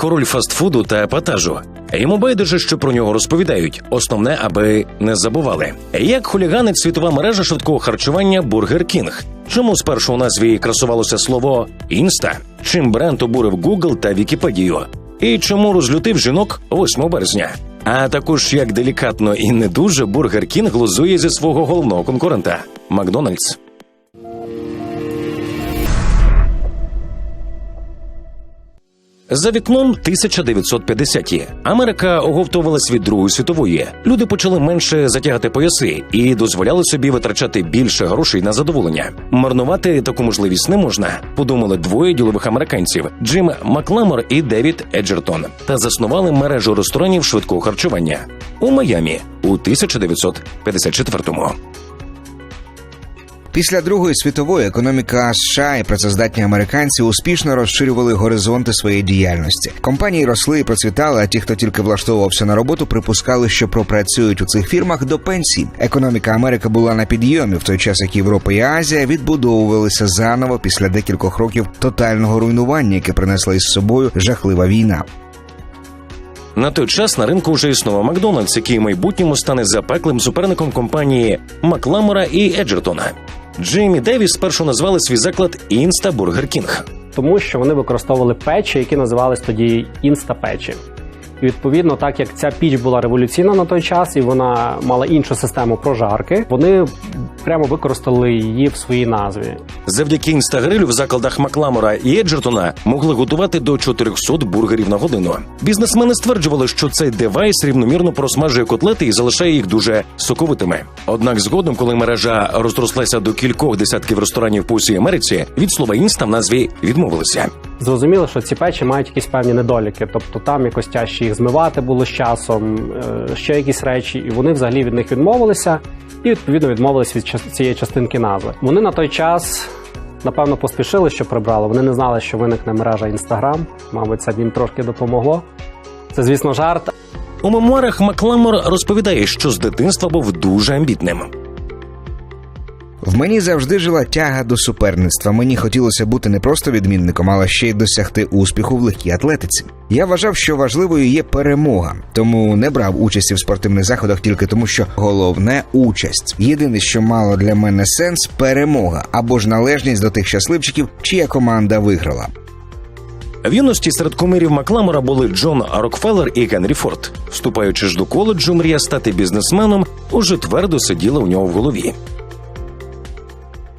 король фастфуду та епатажу. Йому байдуже, що про нього розповідають. Основне, аби не забували. Як хуліганить світова мережа швидкого харчування Бургер Кінг. Чому спершу у назві красувалося слово інста? Чим бренд обурив Google та Вікіпедію? І чому розлютив жінок 8 березня? А також як делікатно і не дуже Бургер Кінг глузує зі свого головного конкурента Макдональдс. За вікном 1950-ті. Америка оговтувалась від Другої світової. Люди почали менше затягати пояси і дозволяли собі витрачати більше грошей на задоволення. Марнувати таку можливість не можна. Подумали двоє ділових американців: Джим Макламор і Девід Еджертон, та заснували мережу ресторанів швидкого харчування у Майамі у 1954-му. Після Другої світової економіка США і працездатні американці успішно розширювали горизонти своєї діяльності. Компанії росли і процвітали, а ті, хто тільки влаштовувався на роботу, припускали, що пропрацюють у цих фірмах до пенсії. Економіка Америки була на підйомі в той час, як Європа і Азія відбудовувалися заново після декількох років тотального руйнування, яке принесла із собою жахлива війна. На той час на ринку вже існував Макдональдс, який в майбутньому стане запеклим суперником компанії Макламора і Еджертона. Джеймі Девіс спершу назвали свій заклад Інста Бургер Кінг. тому що вони використовували печі, які називались тоді інстапечі. Відповідно, так як ця піч була революційна на той час, і вона мала іншу систему прожарки, вони прямо використали її в своїй назві. Завдяки інстагрилю в закладах Макламора і Еджертона могли готувати до 400 бургерів на годину. Бізнесмени стверджували, що цей девайс рівномірно просмажує котлети і залишає їх дуже соковитими. Однак, згодом, коли мережа розрослася до кількох десятків ресторанів по всій Америці, від слова інста в назві відмовилися. Зрозуміло, що ці печі мають якісь певні недоліки, тобто там якось тяжче їх змивати було з часом, е, ще якісь речі, і вони взагалі від них відмовилися, і відповідно відмовились від цієї частинки назви. Вони на той час. Напевно, поспішили, що прибрали. Вони не знали, що виникне мережа Інстаграм. Мабуть, це їм трошки допомогло. Це, звісно, жарт, У мемуарах Макламор розповідає, що з дитинства був дуже амбітним. В мені завжди жила тяга до суперництва. Мені хотілося бути не просто відмінником, але ще й досягти успіху в легкій атлетиці. Я вважав, що важливою є перемога, тому не брав участі в спортивних заходах тільки тому, що головне участь. Єдине, що мало для мене сенс перемога або ж належність до тих щасливчиків, чия команда виграла. В юності серед кумирів Макламора були Джон Рокфеллер і Генрі Форд. Вступаючи ж до коледжу, мрія стати бізнесменом уже твердо сиділа у нього в голові.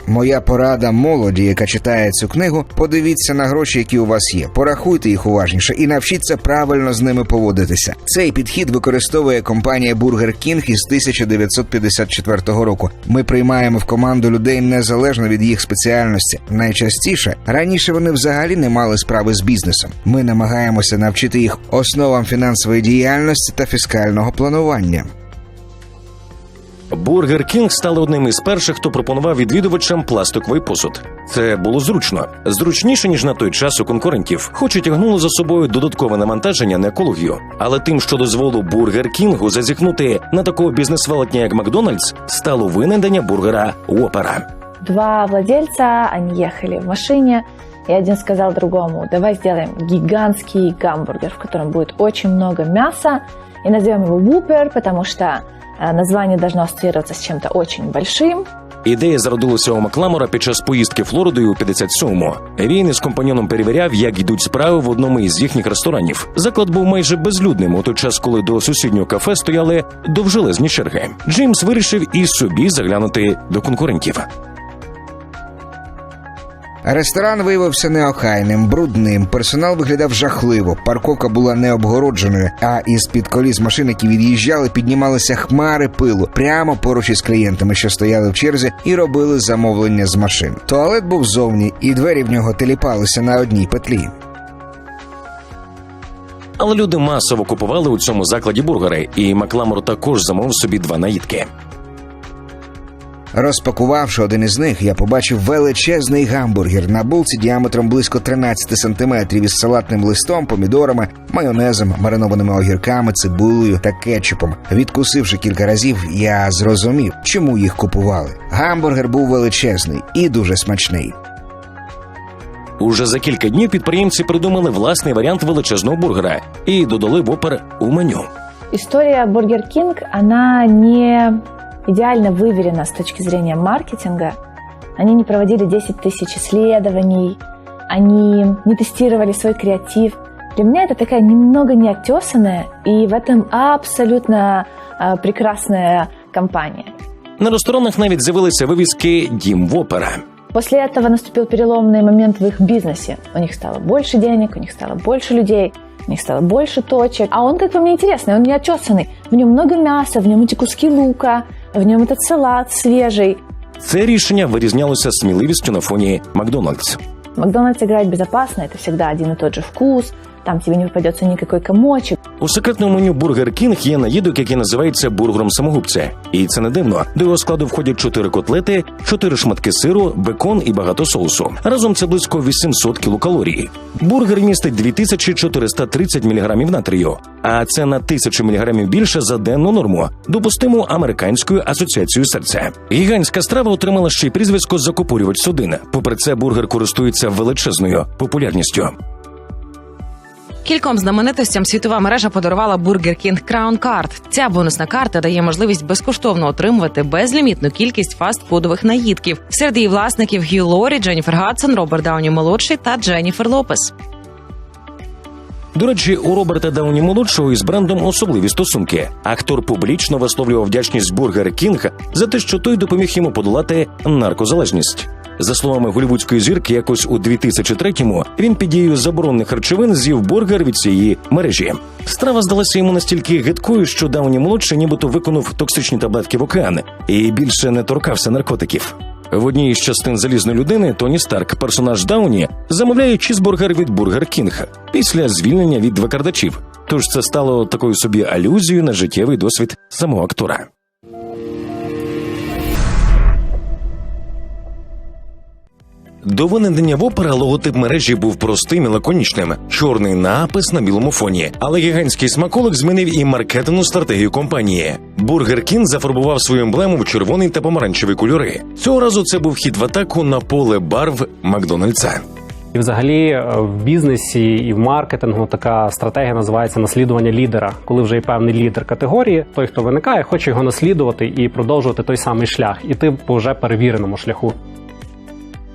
Моя порада молоді, яка читає цю книгу, подивіться на гроші, які у вас є. Порахуйте їх уважніше і навчіться правильно з ними поводитися. Цей підхід використовує компанія Burger King із 1954 року. Ми приймаємо в команду людей незалежно від їх спеціальності. Найчастіше раніше вони взагалі не мали справи з бізнесом. Ми намагаємося навчити їх основам фінансової діяльності та фіскального планування. Бургер Кінг стали одним із перших, хто пропонував відвідувачам пластиковий посуд. Це було зручно, зручніше ніж на той час у конкурентів, хоч і тягнуло за собою додаткове навантаження на екологію. Але тим, що дозволу Бургер Кінгу зазіхнути на такого бізнес-велетня, як Макдональдс, стало винайдення бургера Уопера. Два владельца, они ехали в машине, и один сказал другому, давай сделаем гигантский гамбургер, в котором будет очень много мяса, и назовем его Вупер, потому что название должно ассоциироваться с чем-то очень большим. Ідея зародилася у Макламора під час поїздки Флоридою у 57-му. Він із компаньоном перевіряв, як йдуть справи в одному із їхніх ресторанів. Заклад був майже безлюдним у той час, коли до сусіднього кафе стояли довжелезні черги. Джеймс вирішив і собі заглянути до конкурентів. Ресторан виявився неохайним, брудним. Персонал виглядав жахливо. Парковка була необгородженою. А із під коліс машин, які від'їжджали, піднімалися хмари пилу прямо поруч із клієнтами, що стояли в черзі і робили замовлення з машин. Туалет був зовні, і двері в нього теліпалися на одній петлі. Але люди масово купували у цьому закладі бургери, і Макламор також замовив собі два наїдки. Розпакувавши один із них, я побачив величезний гамбургер на булці діаметром близько 13 сантиметрів із салатним листом, помідорами, майонезом, маринованими огірками, цибулею та кетчупом. Відкусивши кілька разів, я зрозумів, чому їх купували. Гамбургер був величезний і дуже смачний. Уже за кілька днів підприємці придумали власний варіант величезного бургера і додали вопер у меню. История Burger King, она не идеально выверена с точки зрения маркетинга. Они не проводили 10 тысяч исследований, они не тестировали свой креатив. Для меня это такая немного неотесанная и в этом абсолютно а, прекрасная компания. На ресторанах навіть з'явилися вивіски Дім Вопера. После этого наступил переломный момент в их бизнесе. У них стало больше денег, у них стало больше людей, у них стало больше точек. А он, как по мне, интересный, он неотесанный. В нем много мяса, в нем эти куски лука, в нем этот салат свежий. Це рішення вирізнялося сміливістю на фоні Макдональдс. Макдональдс играет безопасно, это всегда один и тот же вкус, там тебе не попадется никакой комочек. У секретному меню Бургер Кінг є наїдок, який називається бургером самогубця. І це не дивно. До його складу входять чотири котлети, чотири шматки сиру, бекон і багато соусу. Разом це близько 800 кілокалорій. Бургер містить 2430 мг натрію, а це на 1000 мг більше за денну норму, допустиму американською асоціацією серця. Гігантська страва отримала ще й прізвисько закупорювач судин. Попри це, бургер користується величезною популярністю. Кільком знаменитостям світова мережа подарувала Burger King Crown Card. Ця бонусна карта дає можливість безкоштовно отримувати безлімітну кількість фастфудових наїдків. Серед її власників Гью Лорі, Дженніфер Гадсон, Роберт Дауні молодший та Дженніфер Лопес. До речі, у Роберта Дауні молодшого із брендом особливі стосунки. Актор публічно висловлював вдячність Бургер Кінг за те, що той допоміг йому подолати наркозалежність. За словами голівудської зірки, якось у 2003-му він під дією заборонених речовин з'їв бургер від цієї мережі. Страва здалася йому настільки гидкою, що Дауні молодший нібито виконав токсичні таблетки в океан і більше не торкався наркотиків. В одній із частин залізної людини Тоні Старк, персонаж Дауні, замовляє чізбургер від Бургер Кінг після звільнення від викрадачів. Тож це стало такою собі алюзією на життєвий досвід самого актора. До винайдення вопера логотип мережі був простим і лаконічним, чорний напис на білому фоні. Але гігантський смаколик змінив і маркетингову стратегію компанії. Бургер Кінг зафарбував свою емблему в червоний та помаранчевий кольори. Цього разу це був хід в атаку на поле барв Макдональдса. І взагалі е, в бізнесі і в маркетингу така стратегія називається наслідування лідера. Коли вже є певний лідер категорії, той, хто виникає, хоче його наслідувати і продовжувати той самий шлях, іти по вже перевіреному шляху.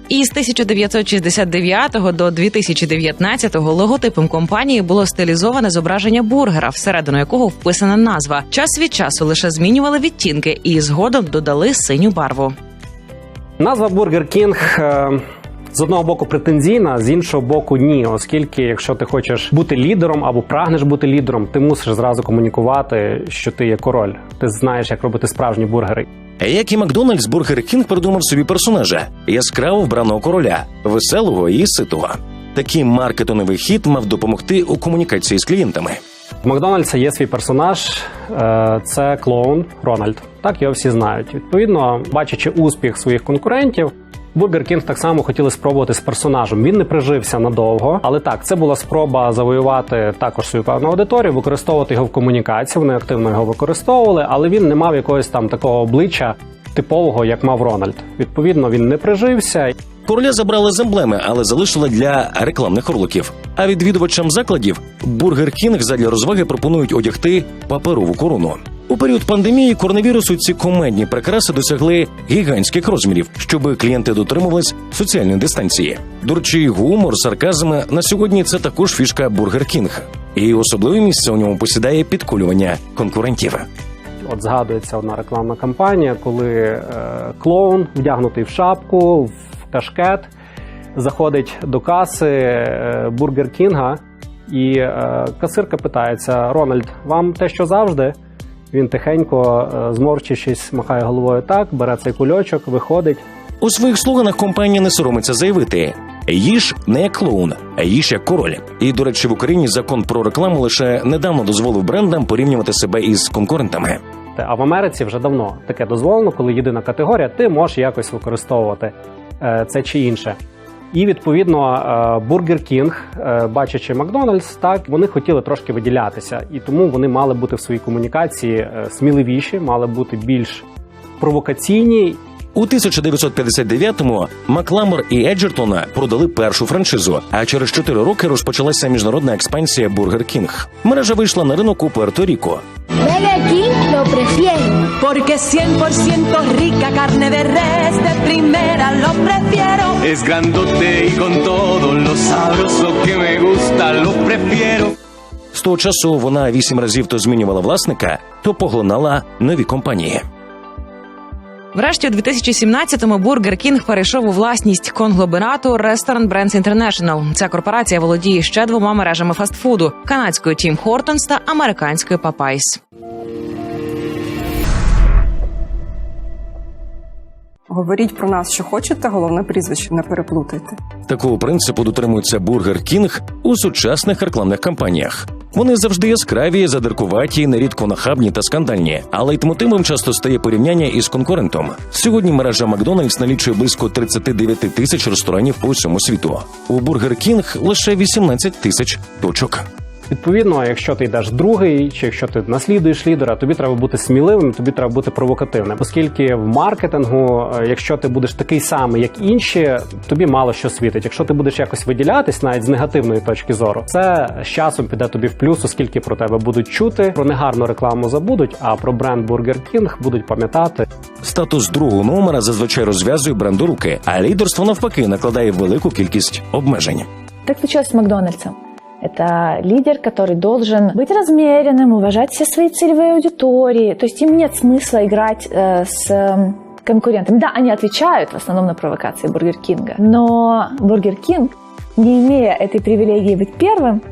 І з 1969 до 2019 логотипом компанії було стилізоване зображення бургера, всередину якого вписана назва. Час від часу лише змінювали відтінки і згодом додали синю барву. Назва Burger King е, з одного боку претензійна, з іншого боку, ні. Оскільки, якщо ти хочеш бути лідером або прагнеш бути лідером, ти мусиш зразу комунікувати, що ти є король. Ти знаєш, як робити справжні бургери. Як і Макдональдс, Бургер Кінг придумав собі персонажа яскраво вбраного короля, веселого і ситого. Такий маркетинговий хід мав допомогти у комунікації з клієнтами. В Макдональдса є свій персонаж, е, це клоун Рональд. Так його всі знають. Відповідно, бачачи успіх своїх конкурентів, Burger King так само хотіли спробувати з персонажем. Він не прижився надовго, але так, це була спроба завоювати також свою певну аудиторію, використовувати його в комунікації. Вони активно його використовували, але він не мав якогось там такого обличчя типового, як мав Рональд. Відповідно, він не прижився. Короля забрали з емблеми, але залишили для рекламних роликів. А відвідувачам закладів Бургер Кінг задля розваги пропонують одягти паперову корону. У період пандемії коронавірусу ці комедні прикраси досягли гігантських розмірів, щоб клієнти дотримувались соціальної дистанції. Речі, гумор, сарказм на сьогодні це також фішка Бургер Кінг. І особливе місце у ньому посідає підколювання конкурентів. От згадується одна рекламна кампанія, коли е, клоун вдягнутий в шапку, в кашкет, заходить до каси е, Бургер Кінга, і е, касирка питається: Рональд, вам те, що завжди? Він тихенько, е, зморчившись, махає головою так, бере цей кульочок, виходить. У своїх слоганах компанія не соромиться заявити: їж не як клоун, а їж як король. І до речі, в Україні закон про рекламу лише недавно дозволив брендам порівнювати себе із конкурентами. А в Америці вже давно таке дозволено, коли єдина категорія, ти можеш якось використовувати е, це чи інше. І відповідно е, Burger King, е, бачачи Макдональдс, так вони хотіли трошки виділятися, і тому вони мали бути в своїй комунікації е, сміливіші, мали бути більш провокаційні. У 1959-му Макламор і Еджертона продали першу франшизу. А через 4 роки розпочалася міжнародна експансія Бургер Кінг. Мережа вийшла на ринок у Пуерто-Ріко. Burger King lo prefiero. Porque 100% rica carne de res de primera lo prefiero. Es grandote y con todo lo sabroso que me gusta, lo prefiero. З того часу вона вісім разів то змінювала власника, то поглинала нові компанії. Врешті у 2017-му Бургер Кінг перейшов у власність конгломерату Restaurant Brands International. Ця корпорація володіє ще двома мережами фастфуду: канадською Тім Хортонс та американською Попайс. Говоріть про нас, що хочете, головне прізвище не переплутайте. Такого принципу дотримується Бургер Кінг у сучасних рекламних кампаніях. Вони завжди яскраві, задиркуваті, нерідко нахабні та скандальні. А лейтмотивом часто стає порівняння із конкурентом. Сьогодні мережа Макдональдс налічує близько 39 тисяч ресторанів по всьому світу. У Бургер Кінг лише 18 тисяч точок. Відповідно, якщо ти йдеш другий, чи якщо ти наслідуєш лідера, тобі треба бути сміливим, тобі треба бути провокативним. Оскільки в маркетингу, е, якщо ти будеш такий самий, як інші, тобі мало що світить. Якщо ти будеш якось виділятись, навіть з негативної точки зору, це з часом піде тобі в плюс, оскільки про тебе будуть чути, про негарну рекламу забудуть, а про бренд Burger King будуть пам'ятати. Статус другого номера зазвичай розв'язує бренду руки, а лідерство навпаки накладає велику кількість обмежень. Так случилось с Макдональдсом. Это лидер, который должен быть размеренным, уважать все свои целевые аудитории. То есть им нет смысла играть э, с конкурентами. Да, они отвечают в основном на провокации Бургер Кинга. Но Бургер Кинг, не имея этой привилегии быть первым,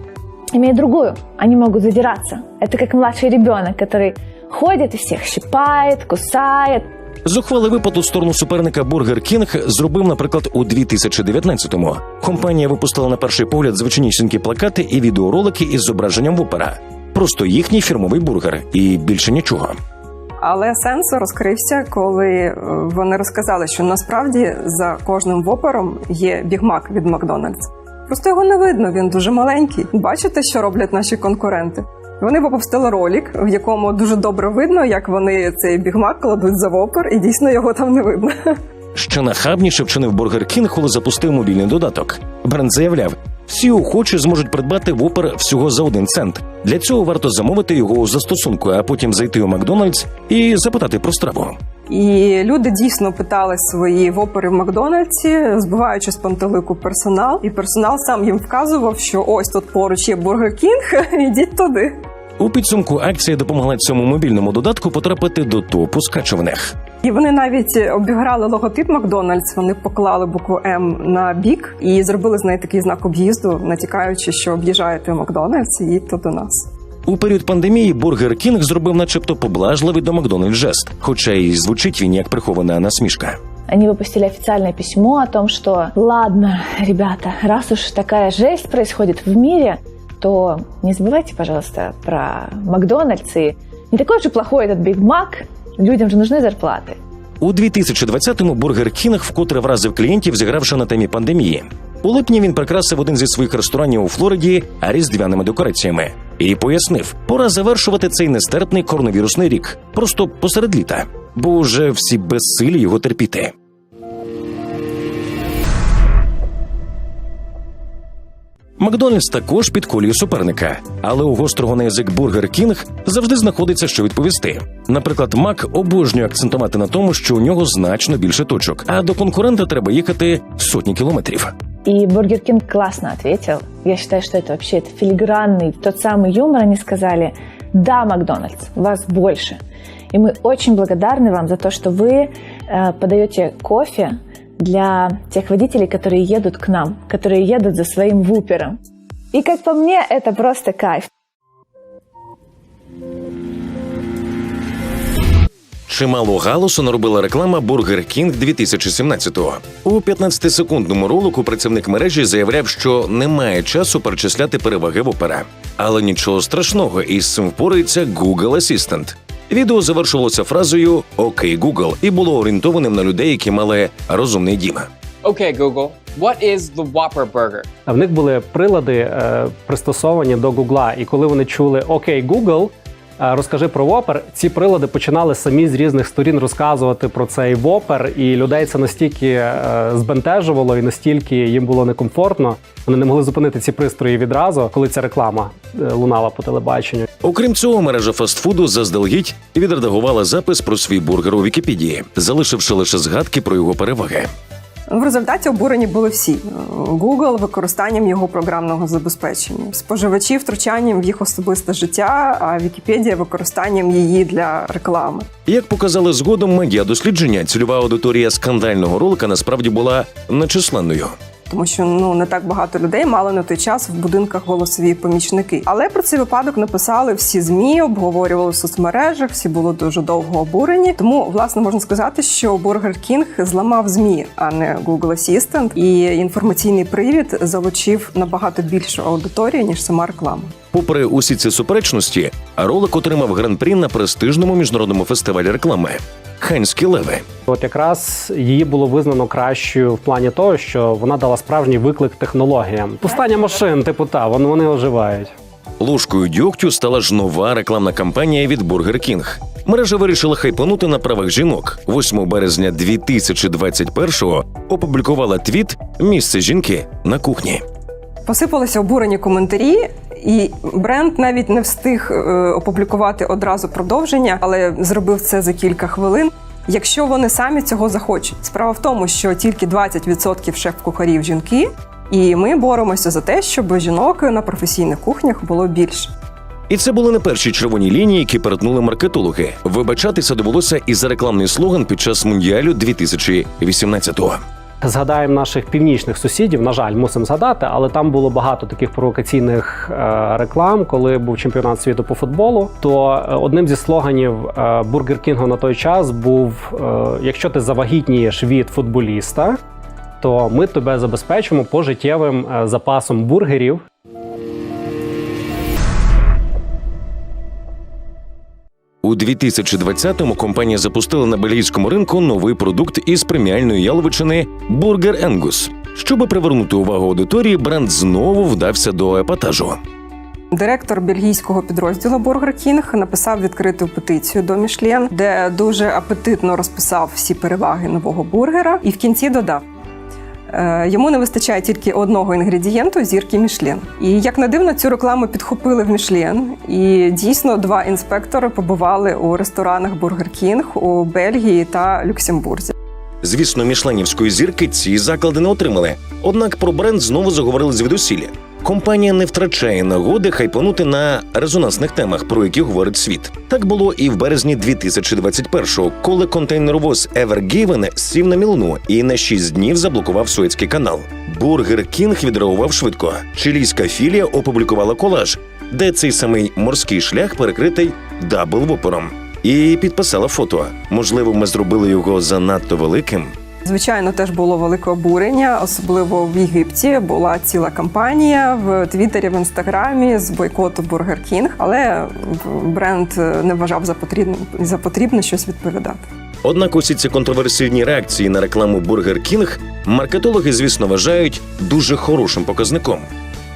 имеет другую. Они могут задираться. Это как младший ребенок, который ходит и всех щипает, кусает, Зухвалий випад у сторону суперника Бургер Кінг зробив, наприклад, у 2019-му. Компанія випустила на перший погляд звичайнісінькі плакати і відеоролики із зображенням вопера. Просто їхній фірмовий бургер і більше нічого. Але сенс розкрився, коли е, вони розказали, що насправді за кожним вопером є бігмак від Макдональдс. Просто його не видно, він дуже маленький. Бачите, що роблять наші конкуренти? Вони випустили ролик, в якому дуже добре видно, як вони цей бігмак кладуть за вопер, і дійсно його там не видно. Ще нахабніше вчинив Бургер Кінг, коли запустив мобільний додаток. Бренд заявляв, всі охочі зможуть придбати вопер всього за один цент. Для цього варто замовити його у застосунку, а потім зайти у Макдональдс і запитати про страву. І люди дійсно питали свої вопери в Макдональдсі, збиваючи з пантелику персонал, і персонал сам їм вказував, що ось тут поруч є Бургер Кінг, ідіть туди. У підсумку акція допомогла цьому мобільному додатку потрапити до топу скачуваних. І вони навіть обіграли логотип Макдональдс. Вони поклали букву М на бік і зробили з неї такий знак об'їзду, натякаючи, що об'їжджаєте Макдональдс, і їдьте до нас. У період пандемії Бургер Кінг зробив, начебто, поблажливий до Макдональдс жест, хоча й звучить він як прихована насмішка. Они выпустили официальное письмо о том, что ладно, ребята, раз уж такая жесть происходит в мире, то не забывайте, пожалуйста, про Макдональдс. И не такой же плохой этот Биг Мак. Людям же нужны зарплаты. У 2020-му Бургер Кінг вкотре вразив клієнтів, зігравши на темі пандемії. У липні він прикрасив один зі своїх ресторанів у Флориді різдвяними декораціями і пояснив, пора завершувати цей нестерпний коронавірусний рік просто посеред літа, бо вже всі безсилі його терпіти. Макдональдс також підколює суперника, але у гострого на язик Бургер Кінг завжди знаходиться що відповісти. Наприклад, Мак обожнює акцентувати на тому, що у нього значно більше точок, а до конкурента треба їхати сотні кілометрів. И Бургер Кинг классно ответил. Я считаю, что это вообще это филигранный, тот самый юмор. Они сказали, да, Макдональдс, вас больше. И мы очень благодарны вам за то, что вы э, подаете кофе для тех водителей, которые едут к нам, которые едут за своим вупером. И как по мне, это просто кайф. Чимало галусу наробила реклама Burger King 2017-го. У 15-секундному ролику працівник мережі заявляв, що немає часу перечисляти переваги в опера. Але нічого страшного, із цим впорається Google Assistant. Відео завершувалося фразою Окей, Google і було орієнтованим на людей, які мали розумний дім. Okay, Google, what is the Whopper burger? А в них були прилади е, пристосовані до Гугла. І коли вони чули Окей, Google, Розкажи про вопер. Ці прилади починали самі з різних сторін розказувати про цей вопер, і людей це настільки е, збентежувало і настільки їм було некомфортно. Вони не могли зупинити ці пристрої відразу, коли ця реклама е, лунала по телебаченню. Окрім цього, мережа фастфуду заздалегідь відредагувала запис про свій бургер у Вікіпедії, залишивши лише згадки про його переваги. В результаті обурені були всі: Google використанням його програмного забезпечення, споживачі втручанням в їх особисте життя, а Вікіпедія використанням її для реклами. Як показали згодом медіадослідження, цільова аудиторія скандального ролика насправді була нечисленною. Тому що ну не так багато людей мали на той час в будинках голосові помічники. Але про цей випадок написали всі змі, обговорювали в соцмережах, всі були дуже довго обурені. Тому власне можна сказати, що Burger King зламав змі, а не Google Assistant, і інформаційний привід залучив набагато більшу аудиторію ніж сама реклама. Попри усі ці суперечності, ролик отримав гран-прі на престижному міжнародному фестивалі реклами Ханські леви. От якраз її було визнано кращою в плані того, що вона дала справжній виклик технологіям. Повстання машин, типу та вони, вони оживають. Ложкою дьогтю стала ж нова рекламна кампанія від Burger King. Мережа вирішила хайпанути на правах жінок. 8 березня 2021-го опублікувала твіт Місце жінки на кухні. Посипалися обурені коментарі, і бренд навіть не встиг е, опублікувати одразу продовження, але зробив це за кілька хвилин. Якщо вони самі цього захочуть, справа в тому, що тільки 20% шеф-кухарів жінки, і ми боремося за те, щоб жінок на професійних кухнях було більше. І це були не перші червоні лінії, які перетнули маркетологи. Вибачатися довелося і за рекламний слоган під час мундіалю 2018-го. Згадаємо наших північних сусідів. На жаль, мусимо згадати, але там було багато таких провокаційних е, реклам, коли був чемпіонат світу по футболу. То е, одним зі слоганів е, Бургер Кінгу на той час був: якщо ти завагітнієш від футболіста, то ми тебе забезпечимо пожиттєвим запасом бургерів. У 2020-му компанія запустила на бельгійському ринку новий продукт із преміальної яловичини Бургер Енгус. Щоби привернути увагу аудиторії, бренд знову вдався до епатажу. Директор бельгійського підрозділу Burger King написав відкриту петицію до Мішлен, де дуже апетитно розписав всі переваги нового бургера, і в кінці додав. Е, Йому не вистачає тільки одного інгредієнту зірки Мішлен. І як не дивно, цю рекламу підхопили в Мішлен. І дійсно два інспектори побували у ресторанах Бургер Кінг у Бельгії та Люксембурзі. Звісно, мішленівської зірки ці заклади не отримали. Однак про бренд знову заговорили звідусілля. Компанія не втрачає нагоди хайпанути на резонансних темах, про які говорить світ. Так було і в березні 2021-го, коли контейнеровоз Evergiven сів на мілну і на 6 днів заблокував Суецький канал. Бургер Кінг відреагував швидко. Чилійська філія опублікувала колаж, де цей самий морський шлях перекритий дабл-вопером. І підписала фото. Можливо, ми зробили його занадто великим. Звичайно, теж було велике обурення, особливо в Єгипті. Була ціла кампанія в Твіттері, в інстаграмі з бойкоту Burger King, але бренд не вважав за потрібне за потрібне щось відповідати. Однак усі ці контроверсійні реакції на рекламу Burger King маркетологи, звісно, вважають дуже хорошим показником.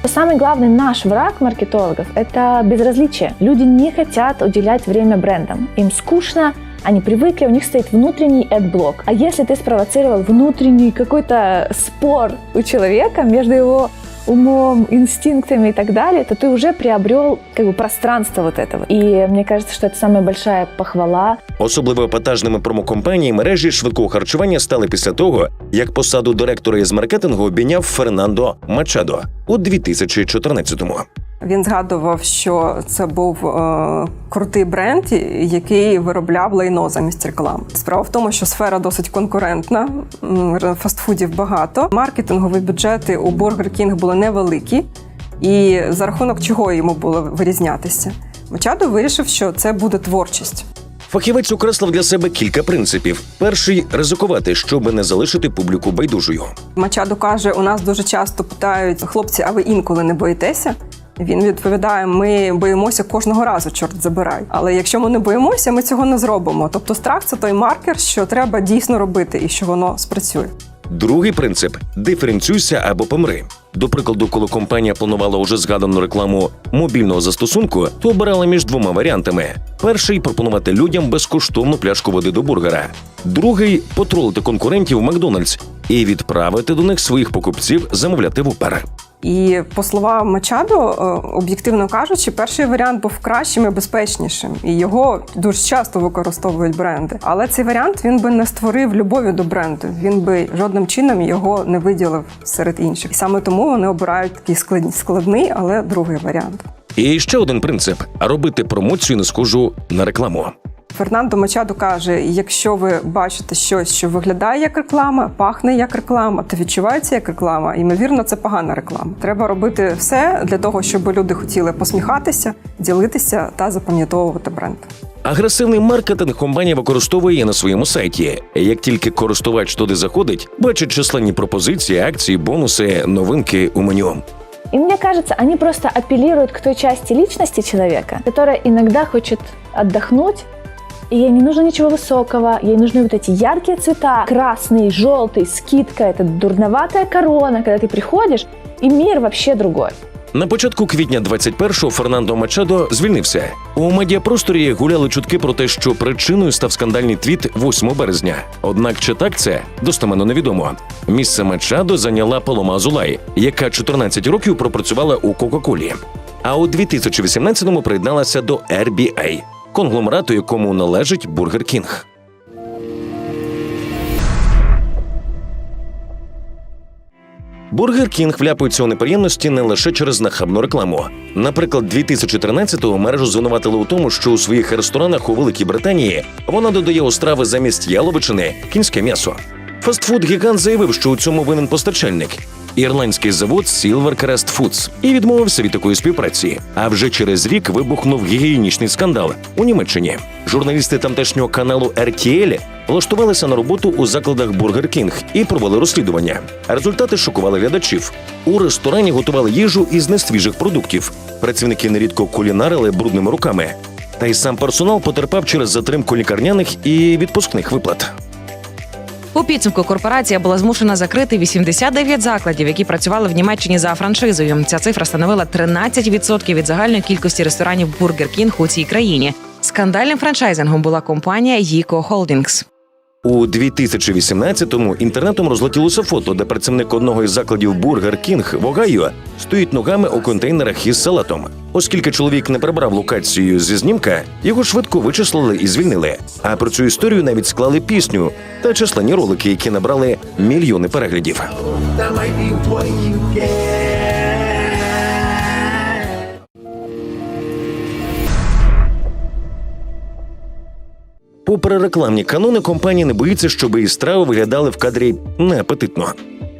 Самый главный наш враг маркетологов – это безразличие. Люди не хотят уделять время брендам. Им скучно, они привыкли, у них стоит внутренний ad-блок. А если ты спровоцировал внутренний какой-то спор у человека между его умом, инстинктами и так далее, то ты уже приобрел как бы пространство вот этого. И мне кажется, что это самая большая похвала Особливо епатажними промокомпанії мережі швидкого харчування стали після того, як посаду директора із маркетингу обійняв Фернандо Мачадо у 2014-му. Він згадував, що це був е, крутий бренд, який виробляв лайно замість реклами. Справа в тому, що сфера досить конкурентна, фастфудів багато. Маркетингові бюджети у Burger King були невеликі, і за рахунок чого йому було вирізнятися. Мачадо вирішив, що це буде творчість. Фахівець окреслив для себе кілька принципів: перший ризикувати, щоб не залишити публіку байдужою. Мачадо каже: у нас дуже часто питають хлопці, а ви інколи не боїтеся? Він відповідає: ми боїмося кожного разу, чорт забирай. Але якщо ми не боїмося, ми цього не зробимо. Тобто, страх це той маркер, що треба дійсно робити і що воно спрацює. Другий принцип диференціюйся або помри. До прикладу, коли компанія планувала уже згадану рекламу мобільного застосунку, то обирала між двома варіантами: перший пропонувати людям безкоштовну пляшку води до бургера, другий потролити конкурентів Макдональдс і відправити до них своїх покупців замовляти вупер. І по словам Мачадо, е, об'єктивно кажучи, перший варіант був кращим і безпечнішим, і його дуже часто використовують бренди. Але цей варіант він би не створив любові до бренду. Він би жодним чином його не виділив серед інших. І саме тому вони обирають такий склад- складний, але другий варіант. І ще один принцип робити промоцію не схожу на рекламу. Фернандо Мачадо каже: якщо ви бачите щось, що виглядає як реклама, пахне як реклама, та відчувається як реклама, ймовірно, це погана реклама. Треба робити все для того, щоб люди хотіли посміхатися, ділитися та запам'ятовувати бренд. Агресивний маркетинг компанія використовує і на своєму сайті. Як тільки користувач туди заходить, бачить численні пропозиції, акції, бонуси, новинки у меню. И мне кажется, они просто апеллируют к той части личности человека, которая иногда хочет отдохнуть, и ей не нужно ничего высокого, ей нужны вот эти яркие цвета, красный, желтый, скидка, это дурноватая корона, когда ты приходишь, и мир вообще другой. На початку квітня 21-го Фернандо Мачадо звільнився. У медіапросторі гуляли чутки про те, що причиною став скандальний твіт 8 березня. Однак чи так це достеменно невідомо. Місце Мачадо зайняла Палома Азулай, яка 14 років пропрацювала у Кока-Колі. А у 2018-му приєдналася до RBA, конгломерату, якому належить Бургер Кінг. Бургер Кінг вляпується у неприємності не лише через нахабну рекламу. Наприклад, 2013-го мережу звинуватили у тому, що у своїх ресторанах у Великій Британії вона додає у страви замість яловичини кінське м'ясо. Фастфуд-гігант заявив, що у цьому винен постачальник. Ірландський завод Silver Crest Foods і відмовився від такої співпраці. А вже через рік вибухнув гігієнічний скандал у Німеччині. Журналісти тамтешнього каналу RTL влаштувалися на роботу у закладах Burger King і провели розслідування. Результати шокували глядачів. У ресторані готували їжу із несвіжих продуктів. Працівники нерідко кулінарили брудними руками. Та й сам персонал потерпав через затримку лікарняних і відпускних виплат. У підсумку корпорація була змушена закрити 89 закладів, які працювали в Німеччині за франшизою. Ця цифра становила 13% від загальної кількості ресторанів Burger King у цій країні. Скандальним франчайзингом була компанія Yico Holdings. У 2018-му інтернетом розлетілося фото, де працівник одного із закладів Бургер Кінг в Огайо стоїть ногами у контейнерах із салатом. Оскільки чоловік не прибрав локацію зі знімка, його швидко вичислили і звільнили. А про цю історію навіть склали пісню та численні ролики, які набрали мільйони переглядів. Попри рекламні канони, компанія не боїться, щоб її страви виглядали в кадрі неапетитно.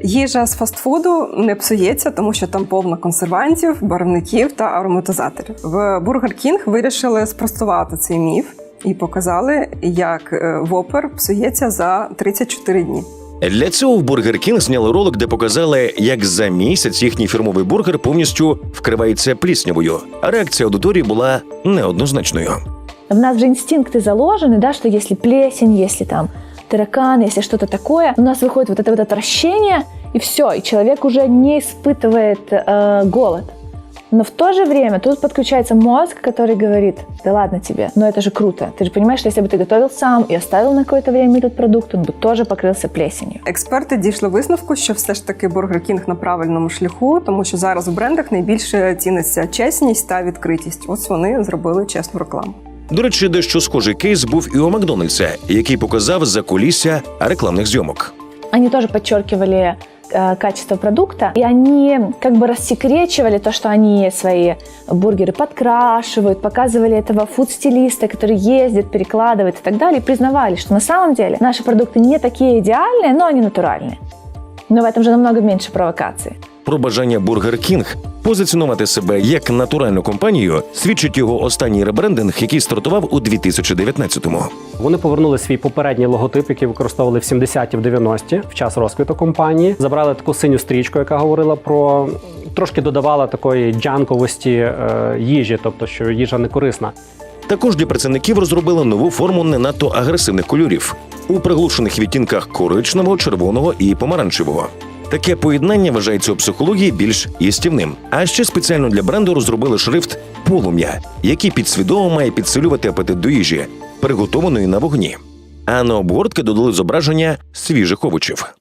Їжа з фастфуду не псується, тому що там повно консервантів, барвників та ароматизаторів. В Burger King вирішили спростувати цей міф і показали, як е, вопер псується за 34 дні. Для цього в Burger King зняли ролик, де показали, як за місяць їхній фірмовий бургер повністю вкривається пліснявою. А реакція аудиторії була неоднозначною. В нас же инстинкты заложены, да, что если плесень, если там таракан, если что-то такое, у нас выходит вот это вот отвращение, и все, и человек уже не испытывает э, голод. Но в то же время тут подключается мозг, который говорит, да ладно тебе, но это же круто. Ты же понимаешь, что если бы ты готовил сам и оставил на какое-то время этот продукт, он бы тоже покрылся плесенью. Експерти дійшли висновку, що все ж таки Burger King на правильному шляху, тому що зараз у брендах найбільше ціниться чесність та відкритість. Ось вони зробили чесну рекламу. До речі, дещо схожий кейс був і у Макдональдса, який показав за кулісся рекламних зйомок. Они тоже подчеркивали э, качество продукта, и они как бы рассекречивали то, что они свои бургеры подкрашивают, показывали этого фуд-стилиста, который ездит, перекладывает и так далее, и признавали, что на самом деле наши продукты не такие идеальные, но они натуральные. Но в этом же намного меньше провокаций. Про бажання Burger King позиціонувати себе як натуральну компанію свідчить його останній ребрендинг, який стартував у 2019-му. Вони повернули свій попередній логотип, який використовували в 70-ті, в 90-ті, в час розквіту компанії. Забрали таку синю стрічку, яка говорила про трошки додавала такої джанковості е, їжі, тобто що їжа не корисна. Також для працівників розробили нову форму не надто агресивних кольорів у приглушених відтінках коричневого, червоного і помаранчевого. Таке поєднання вважається у психології більш їстівним. А ще спеціально для бренду розробили шрифт полум'я, який підсвідомо має підсилювати апетит до їжі, приготованої на вогні. А на обгортки додали зображення свіжих овочів.